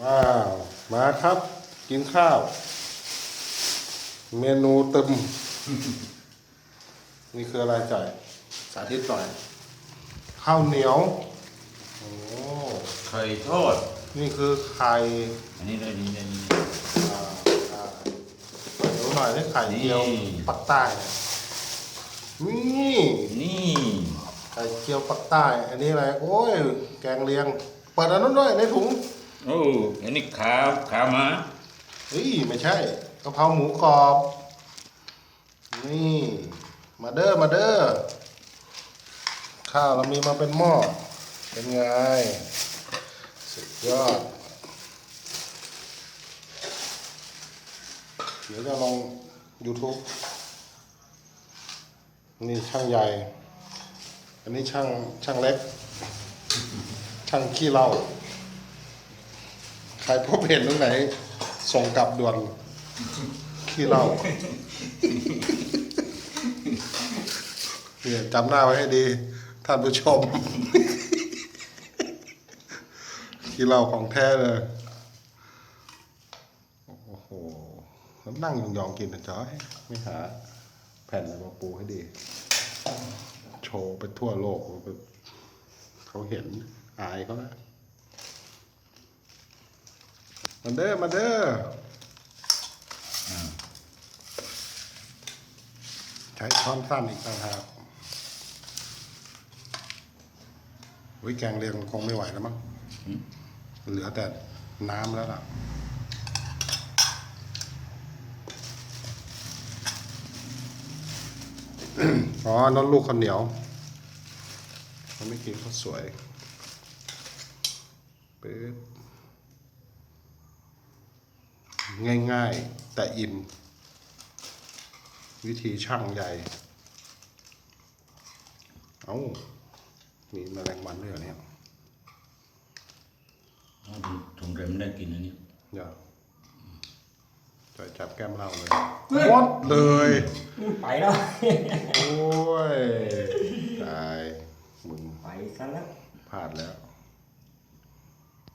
มามาครับ กินข้าว เมนูตึมนี่คืออะไรจ่ายสาธิตหน่อยข้าวเหนียวโอ้ไข่ทอดนี่คือไข่อันนี้เลยนี่เลยนี่อ่าอ่าดูหน่อยนี่ไข่เจียวนี่ปักใต้นี่นี่ไข่เจียวปักใต้ อันนี้อะไรโอ้ย แกงเลียง เปิดอันนั้นด้วยในถุง โอ้อันนี้ขาขามาเฮ้ยไม่ใช่กะเพราหมูกรอบ นี่มาเด้อมาเด้อข้าวเรามีมาเป็นหม้อเป็นไงสุดยอด เดี๋ยวจะลอง YouTube นี่ช่างใหญ่ อันนี้ช่างช่างเล็ก ช่างขี้เล้า รพบเห็นตรงไหน ส่งกลับด่วนขี้เหล้าเนี่ยจำหน้าไว้ให้ดี ท่านผู้ชมขี้เหล้าของแท้เลยโอ้โหนั่งยองๆกินนะจ๊อยไม่หา แผ่นอะไรมาปูให้ดี โชว์ไปทั่วโลกเขาเห็นอายเขาแล้ว มาเด้อมาเด้อใช้ช้อนสั้นอีกต่างหากวิแกงเลียงคงไม่ไหวแล้วมั้งเหลือแต่น้ำแล้วล่ะอ๋อนั่นลูกข้าวเหนียวเขาไม่กินข้าวสวยปึ๊บ ง่ายๆ แต่อิ่ม วิธีช่างใหญ่ เอ้า มีแมลงวันด้วยเหรอเนี่ยเอาถุงถุงเร็มได้กินอันนี้เดี๋ยวจะจับแก้มเราเลยหมดเลย ไปแล้ว โอ้ย ตาย มึง ไปซะแล้ว พลาดแล้ว